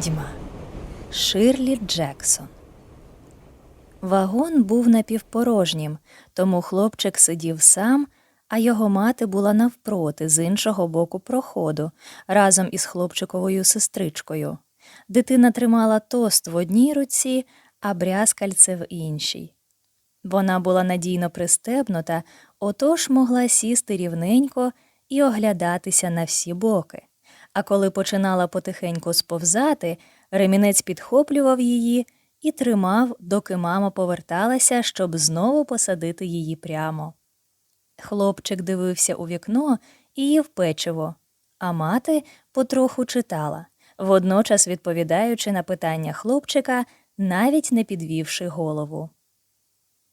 Відьма Ширлі Джексон. Вагон був напівпорожнім, тому хлопчик сидів сам, а його мати була навпроти з іншого боку проходу разом із хлопчиковою сестричкою. Дитина тримала тост в одній руці, а брязкальце в іншій. Вона була надійно пристебнута, отож могла сісти рівненько і оглядатися на всі боки. А коли починала потихеньку сповзати, ремінець підхоплював її і тримав, доки мама поверталася, щоб знову посадити її прямо. Хлопчик дивився у вікно і їв печиво, а мати потроху читала, водночас відповідаючи на питання хлопчика, навіть не підвівши голову.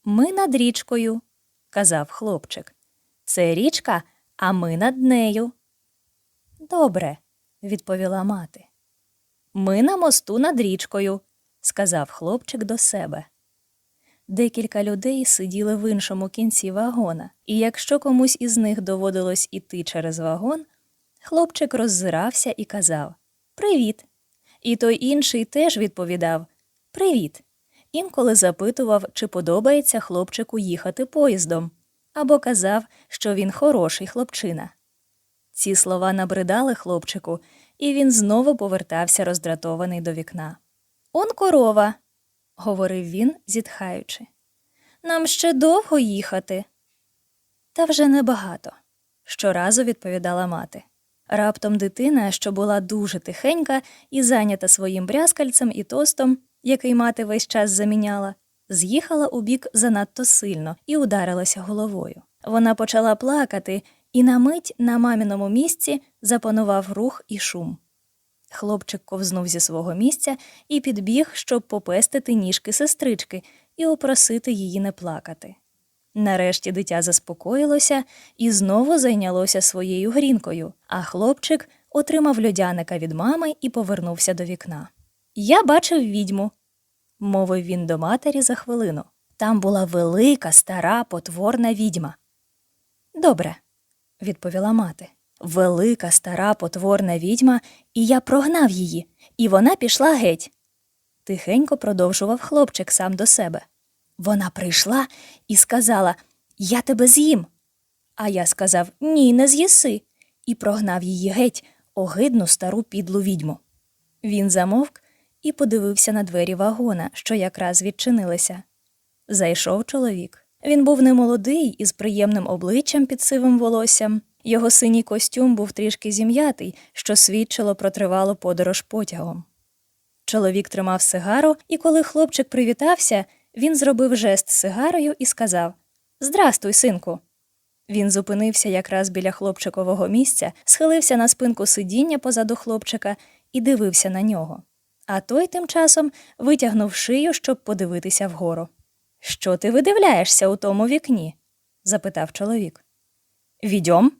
Ми над річкою, казав хлопчик. Це річка, а ми над нею. Добре, відповіла мати. Ми на мосту над річкою, сказав хлопчик до себе. Декілька людей сиділи в іншому кінці вагона, і якщо комусь із них доводилось іти через вагон, хлопчик роззирався і казав Привіт. І той інший теж відповідав Привіт. Інколи запитував, чи подобається хлопчику їхати поїздом, або казав, що він хороший хлопчина. Ці слова набридали хлопчику, і він знову повертався роздратований до вікна. Он корова, говорив він, зітхаючи. Нам ще довго їхати. Та вже небагато, щоразу відповідала мати. Раптом дитина, що була дуже тихенька і зайнята своїм брязкальцем і тостом, який мати весь час заміняла, з'їхала у бік занадто сильно і ударилася головою. Вона почала плакати, і на мить на маміному місці запанував рух і шум. Хлопчик ковзнув зі свого місця і підбіг, щоб попестити ніжки сестрички і опросити її не плакати. Нарешті дитя заспокоїлося і знову зайнялося своєю грінкою, а хлопчик отримав льодяника від мами і повернувся до вікна. Я бачив відьму, мовив він до матері за хвилину. Там була велика, стара, потворна відьма. Добре, відповіла мати. Велика, стара, потворна відьма, і я прогнав її, і вона пішла геть. Тихенько продовжував хлопчик сам до себе. Вона прийшла і сказала Я тебе з'їм. А я сказав Ні, не з'їси, і прогнав її геть, огидну стару підлу відьму. Він замовк і подивився на двері вагона, що якраз відчинилися. Зайшов чоловік. Він був немолодий із приємним обличчям під сивим волоссям. Його синій костюм був трішки зім'ятий, що свідчило про тривалу подорож потягом. Чоловік тримав сигару, і коли хлопчик привітався, він зробив жест сигарою і сказав Здрастуй, синку. Він зупинився якраз біля хлопчикового місця, схилився на спинку сидіння позаду хлопчика і дивився на нього. А той тим часом витягнув шию, щоб подивитися вгору. Що ти видивляєшся у тому вікні? запитав чоловік. Відьом?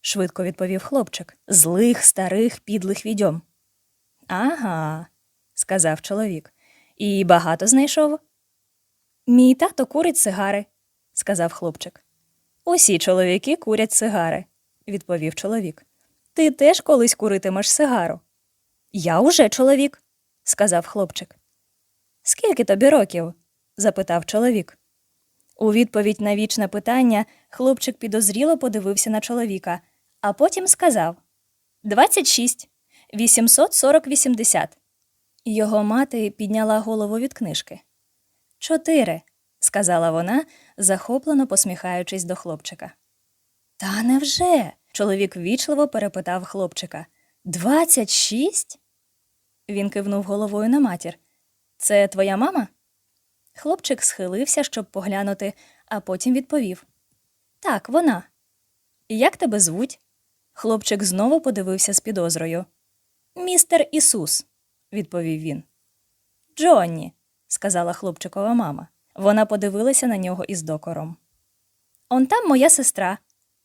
швидко відповів хлопчик. Злих, старих, підлих відьом. Ага, сказав чоловік. І багато знайшов? Мій тато курить сигари, сказав хлопчик. Усі чоловіки курять сигари, відповів чоловік. Ти теж колись куритимеш сигару. Я уже чоловік, сказав хлопчик. Скільки тобі років? Запитав чоловік. У відповідь на вічне питання хлопчик підозріло подивився на чоловіка, а потім сказав Двадцять шість, вісімсот сорок вісімдесят. Його мати підняла голову від книжки. Чотири, сказала вона, захоплено посміхаючись до хлопчика. Та невже? чоловік ввічливо перепитав хлопчика. Двадцять шість? Він кивнув головою на матір. Це твоя мама? Хлопчик схилився, щоб поглянути, а потім відповів Так, вона. Як тебе звуть? Хлопчик знову подивився з підозрою. Містер Ісус, відповів він. Джонні, сказала хлопчикова мама. Вона подивилася на нього із докором. Он там моя сестра,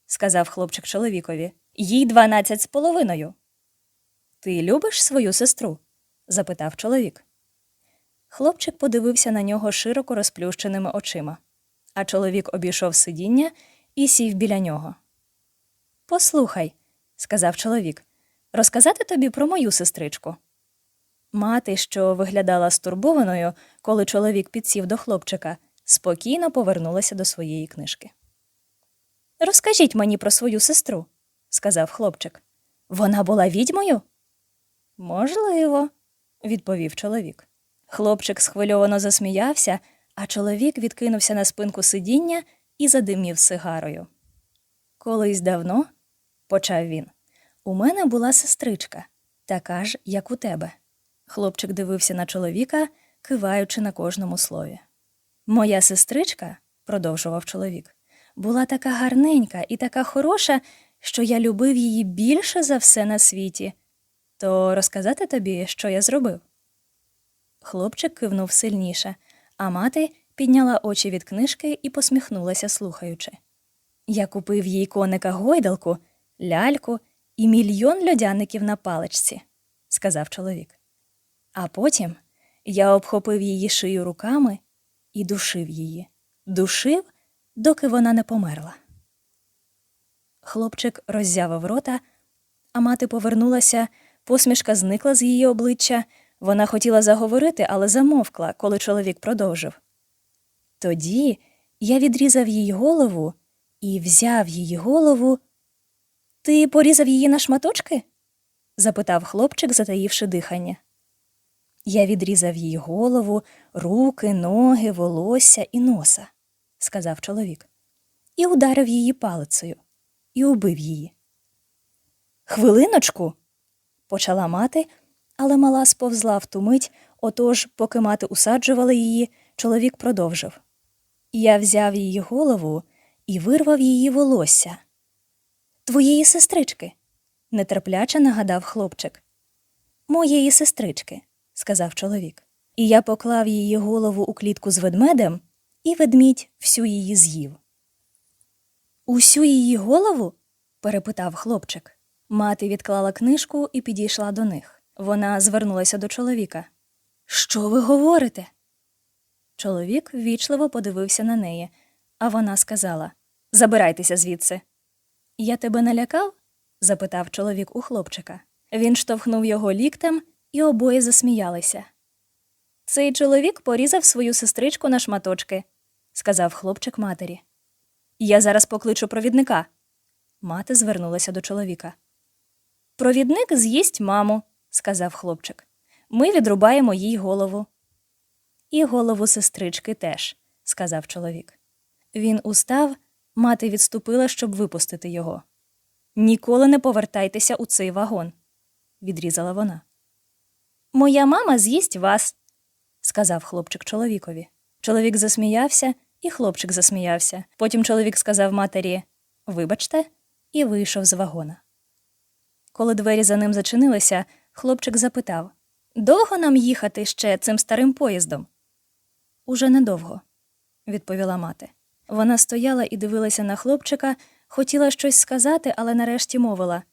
сказав хлопчик чоловікові. Їй дванадцять з половиною. Ти любиш свою сестру? запитав чоловік. Хлопчик подивився на нього широко розплющеними очима, а чоловік обійшов сидіння і сів біля нього. Послухай, сказав чоловік, розказати тобі про мою сестричку. Мати, що виглядала стурбованою, коли чоловік підсів до хлопчика, спокійно повернулася до своєї книжки. Розкажіть мені про свою сестру, сказав хлопчик. Вона була відьмою? Можливо, відповів чоловік. Хлопчик схвильовано засміявся, а чоловік відкинувся на спинку сидіння і задимів сигарою. Колись давно, почав він, у мене була сестричка, така ж, як у тебе. Хлопчик дивився на чоловіка, киваючи на кожному слові. Моя сестричка, продовжував чоловік, була така гарненька і така хороша, що я любив її більше за все на світі. То розказати тобі, що я зробив? Хлопчик кивнув сильніше, а мати підняла очі від книжки і посміхнулася, слухаючи. Я купив їй коника гойдалку, ляльку і мільйон льодяників на паличці, сказав чоловік. А потім я обхопив її шию руками і душив її, душив, доки вона не померла. Хлопчик роззявив рота, а мати повернулася, посмішка зникла з її обличчя. Вона хотіла заговорити, але замовкла, коли чоловік продовжив. Тоді я відрізав їй голову і взяв її голову. Ти порізав її на шматочки? запитав хлопчик, затаївши дихання. Я відрізав їй голову, руки, ноги, волосся і носа, сказав чоловік, і ударив її палицею, і убив її. Хвилиночку, почала мати, але мала сповзла в ту мить, отож, поки мати усаджувала її, чоловік продовжив. Я взяв її голову і вирвав її волосся. Твоєї сестрички, нетерпляче нагадав хлопчик. Моєї сестрички, сказав чоловік. І я поклав її голову у клітку з ведмедем, і ведмідь всю її з'їв. Усю її голову? перепитав хлопчик. Мати відклала книжку і підійшла до них. Вона звернулася до чоловіка. Що ви говорите? Чоловік ввічливо подивився на неї, а вона сказала Забирайтеся звідси. Я тебе налякав? запитав чоловік у хлопчика. Він штовхнув його ліктем, і обоє засміялися. Цей чоловік порізав свою сестричку на шматочки, сказав хлопчик матері. Я зараз покличу провідника. Мати звернулася до чоловіка. Провідник з'їсть маму, сказав хлопчик. Ми відрубаємо їй голову. І голову сестрички теж, сказав чоловік. Він устав, мати відступила, щоб випустити його. Ніколи не повертайтеся у цей вагон, відрізала вона. Моя мама з'їсть вас, сказав хлопчик чоловікові. Чоловік засміявся, і хлопчик засміявся. Потім чоловік сказав матері Вибачте, і вийшов з вагона. Коли двері за ним зачинилися, хлопчик запитав Довго нам їхати ще цим старим поїздом? Уже недовго, відповіла мати. Вона стояла і дивилася на хлопчика, хотіла щось сказати, але нарешті мовила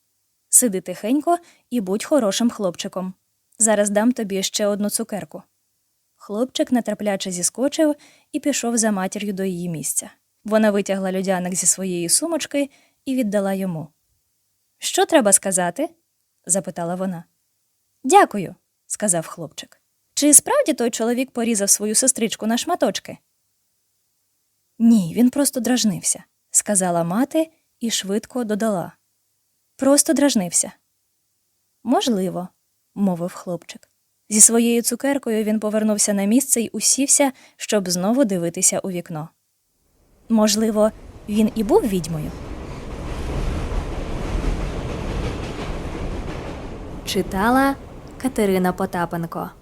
Сиди тихенько і будь хорошим хлопчиком. Зараз дам тобі ще одну цукерку. Хлопчик нетерпляче зіскочив і пішов за матір'ю до її місця. Вона витягла людяник зі своєї сумочки і віддала йому. Що треба сказати? запитала вона. Дякую, сказав хлопчик. Чи справді той чоловік порізав свою сестричку на шматочки? Ні, він просто дражнився, сказала мати і швидко додала. Просто дражнився. Можливо, мовив хлопчик. Зі своєю цукеркою він повернувся на місце й усівся, щоб знову дивитися у вікно. Можливо, він і був відьмою. Читала Катерина Потапенко